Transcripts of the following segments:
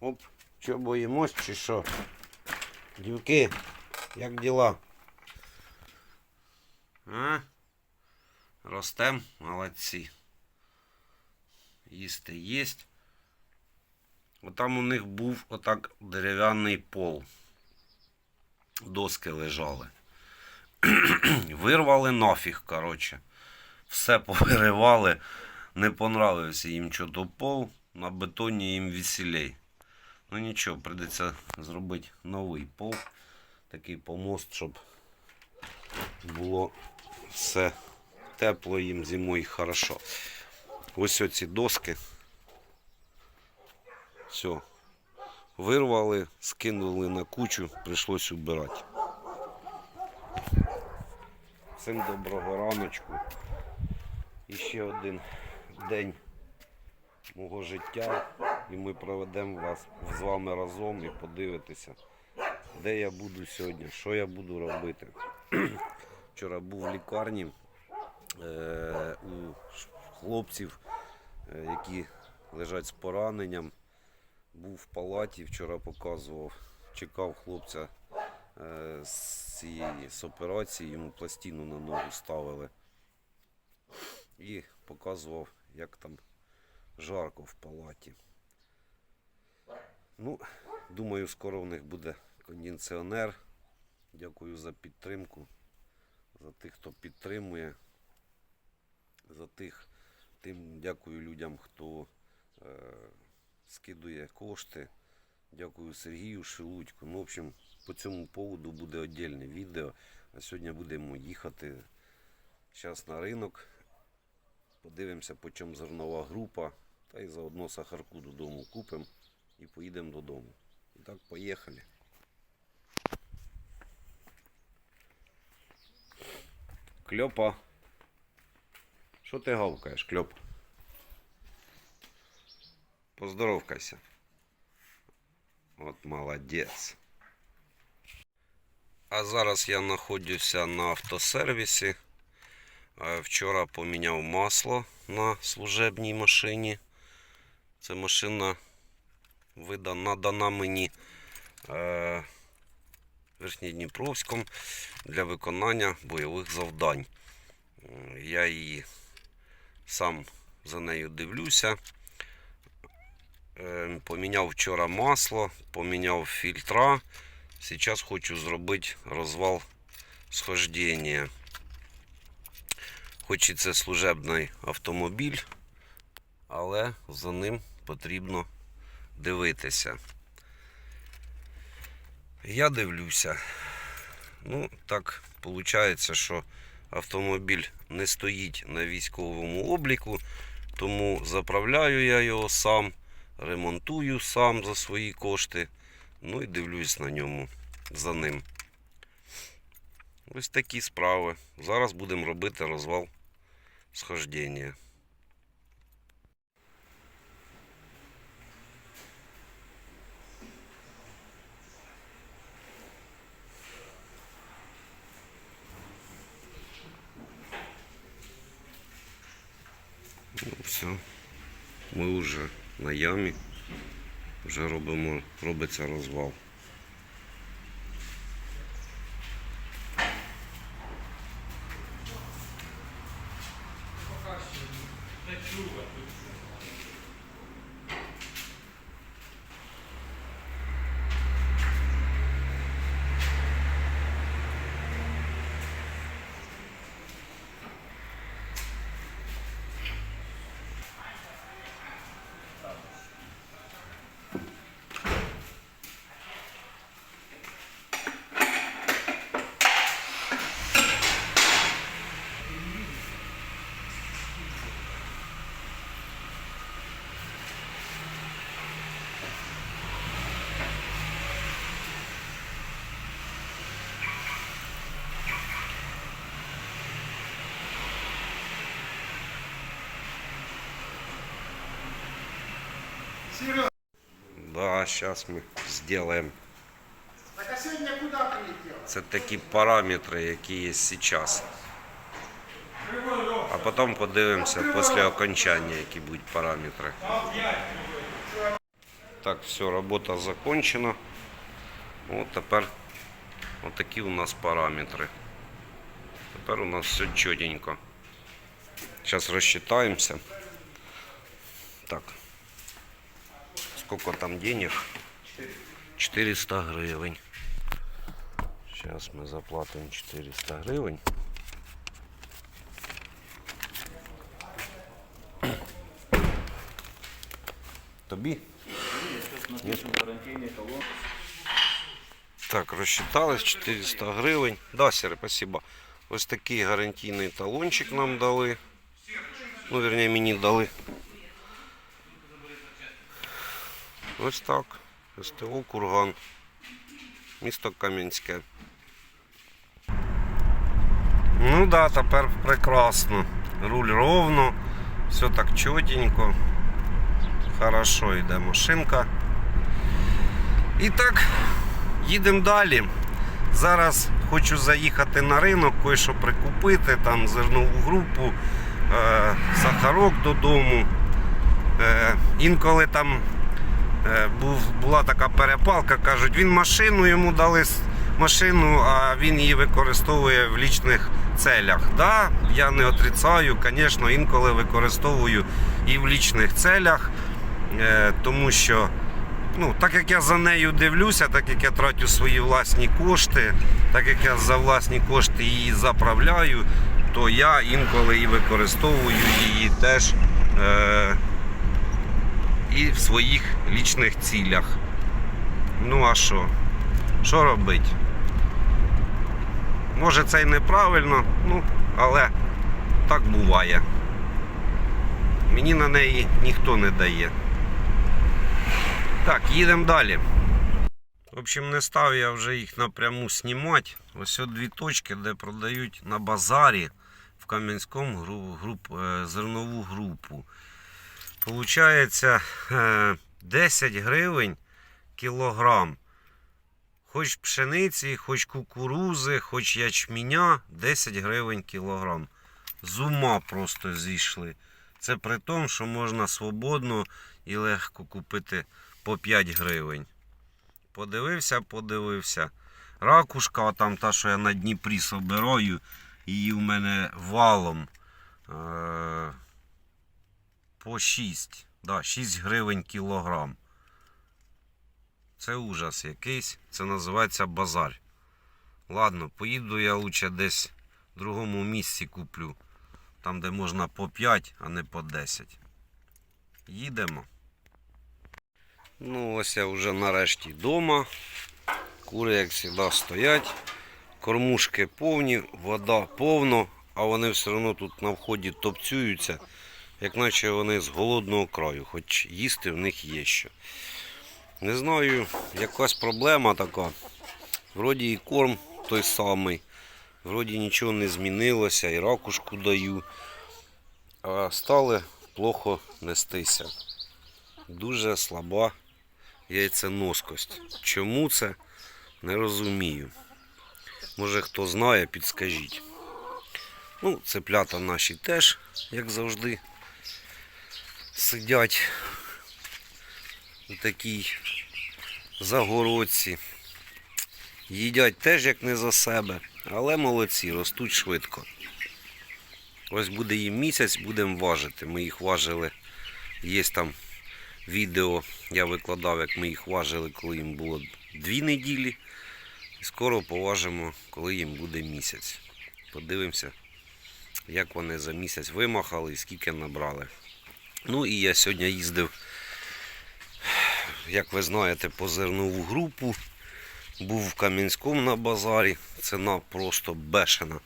Оп, що боїмось чи що? Дівки, як діла? А? Ростем, молодці. Їсти єсть. Отам у них був отак дерев'яний пол. Доски лежали. Вирвали нафіг, коротше. Все повиривали. Не понравився їм чого пол. На бетоні їм веселей. Ну нічого, прийдеться зробити новий пол. Такий помост, щоб було все тепло їм зимою хорошо. Ось оці доски. Все. Вирвали, скинули на кучу, прийшлось убирати. Всім доброго раночку. І ще один день мого життя. І ми проведемо вас з вами разом і подивитися, де я буду сьогодні, що я буду робити. Вчора був в лікарні е, у хлопців, е, які лежать з пораненням. Був в палаті, вчора показував, чекав хлопця е, з цієї з операції, йому пластину на ногу ставили. І показував, як там жарко в палаті. Ну, думаю, скоро в них буде кондиціонер. Дякую за підтримку, за тих, хто підтримує, за тих, тим дякую людям, хто е, скидує кошти. Дякую Сергію Шелудьку. Ну, в общем, по цьому поводу буде віддільне відео. А сьогодні будемо їхати зараз на ринок. Подивимося, по чому зернова група. Та й заодно сахарку додому купимо і поїдемо додому. І так, поїхали. Кльопа. Що ти гавкаєш, кльоп? Поздоровкайся. От молодець. А зараз я знаходжуся на автосервісі. Вчора поміняв масло на служебній машині. Це машина надана мені е, Верхнєдніпровськом для виконання бойових завдань. Я її сам за нею дивлюся. Е, Поміняв вчора масло, поміняв фільтра. Зараз хочу зробити розвал схождення. Хоч і це служебний автомобіль, але за ним потрібно дивитися. Я дивлюся. Ну, так виходить, що автомобіль не стоїть на військовому обліку, тому заправляю я його сам, ремонтую сам за свої кошти. Ну і дивлюсь на ньому за ним. Ось такі справи. Зараз будемо робити розвал схождення. Ну, все. Ми вже на ямі. Вже робимо, робиться розвал. Да, зараз ми зробимо. так а сегодня куда прилетел? Це такі параметри, які є зараз. А потім подивимося після окончання, які будуть параметри. Так, все, робота закончена. От тепер отакі у нас параметри. Тепер у нас все чотенько. Зараз розчитаємося. Так. Сколько там денег? 400 гривень. Зараз ми заплатимо 400 гривень. Тобі? Так, розчитались 400 гривень. Да, Сіре, спасибо. Ось такий гарантійний талончик нам дали. Ну, вернее, мені дали. Ось так. СТО Курган. Місто Кам'янське. Ну да, тепер прекрасно. Руль ровно, все так чотенько. Хорошо йде машинка. І так, їдемо далі. Зараз хочу заїхати на ринок, кое-що прикупити, там зернову групу, е, сахарок додому. Е, інколи там був, була така перепалка, кажуть, він машину йому дали машину, а він її використовує в лічних целях. Да, я не отрицаю, звісно, інколи використовую і в лічних целях, е, тому що ну, так як я за нею дивлюся, так як я тратю свої власні кошти, так як я за власні кошти її заправляю, то я інколи і використовую її теж е, і в своїх лічних цілях. Ну а що? Що робити? Може це й неправильно, ну, але так буває. Мені на неї ніхто не дає. Так, їдемо далі. В общем, не став я вже їх напряму знімати. Ось от дві точки, де продають на базарі в Кам'янському гру- груп, е, зернову групу. Получається е, 10 гривень кілограм. Хоч пшениці, хоч кукурузи, хоч ячменя 10 гривень кілограм. З ума просто зійшли. Це при тому, що можна свободно і легко купити по 5 гривень. Подивився, подивився. Ракушка, там та, що я на Дніпрі собираю, її у мене валом е- по 6. Да, 6 гривень кілограм. Це ужас якийсь. Це називається базар. Ладно, поїду я лучше десь в другому місці куплю. Там, де можна по 5, а не по 10. Їдемо. Ну, ось я вже нарешті вдома. Кури, як завжди, стоять. Кормушки повні, вода повно, а вони все одно тут на вході топцюються, як наче вони з голодного краю, хоч їсти в них є що. Не знаю, якась проблема така. Вроді і корм той самий, вроді нічого не змінилося, і ракушку даю. А стали плохо нестися. Дуже слаба яйценоскость. Чому це? Не розумію. Може хто знає, підскажіть. Ну, цеплята наші теж, як завжди, сидять у такій загородці. Їдять теж як не за себе, але молодці, ростуть швидко. Ось буде їм місяць, будемо важити. Ми їх важили. Є там відео, я викладав, як ми їх важили, коли їм було дві неділі. Скоро поважимо, коли їм буде місяць. Подивимося, як вони за місяць вимахали і скільки набрали. Ну і я сьогодні їздив, як ви знаєте, по зернову групу. Був в Кам'янському на базарі. Ціна просто бешена.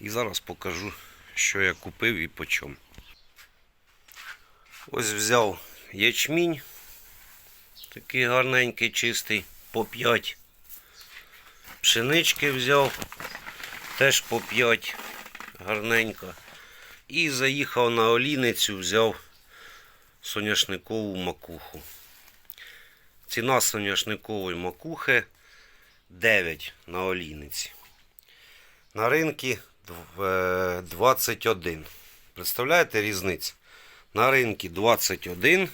І зараз покажу, що я купив і по чому. Ось взяв ячмінь. Такий гарненький, чистий, по 5. Пшенички взяв. Теж по 5. Гарненько. І заїхав на олійницю, взяв соняшникову макуху. Ціна соняшникової макухи 9 на олійниці. На ринку 21. Представляєте різницю? На ринку 21,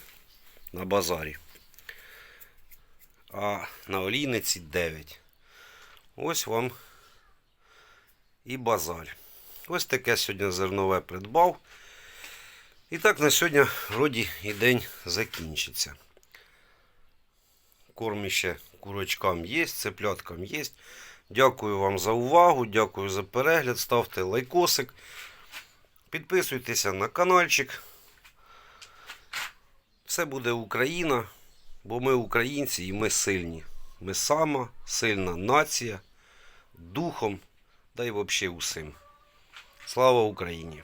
на базарі а на олійниці 9. Ось вам і базаль. Ось таке сьогодні зернове придбав. І так на сьогодні вроді і день закінчиться. Кормище курочкам є, цепляткам є. Дякую вам за увагу, дякую за перегляд. Ставте лайкосик. Підписуйтеся на каналчик. Все буде Україна, бо ми українці і ми сильні. Ми сама сильна нація, духом, да й взагалі усім. Слава Україні!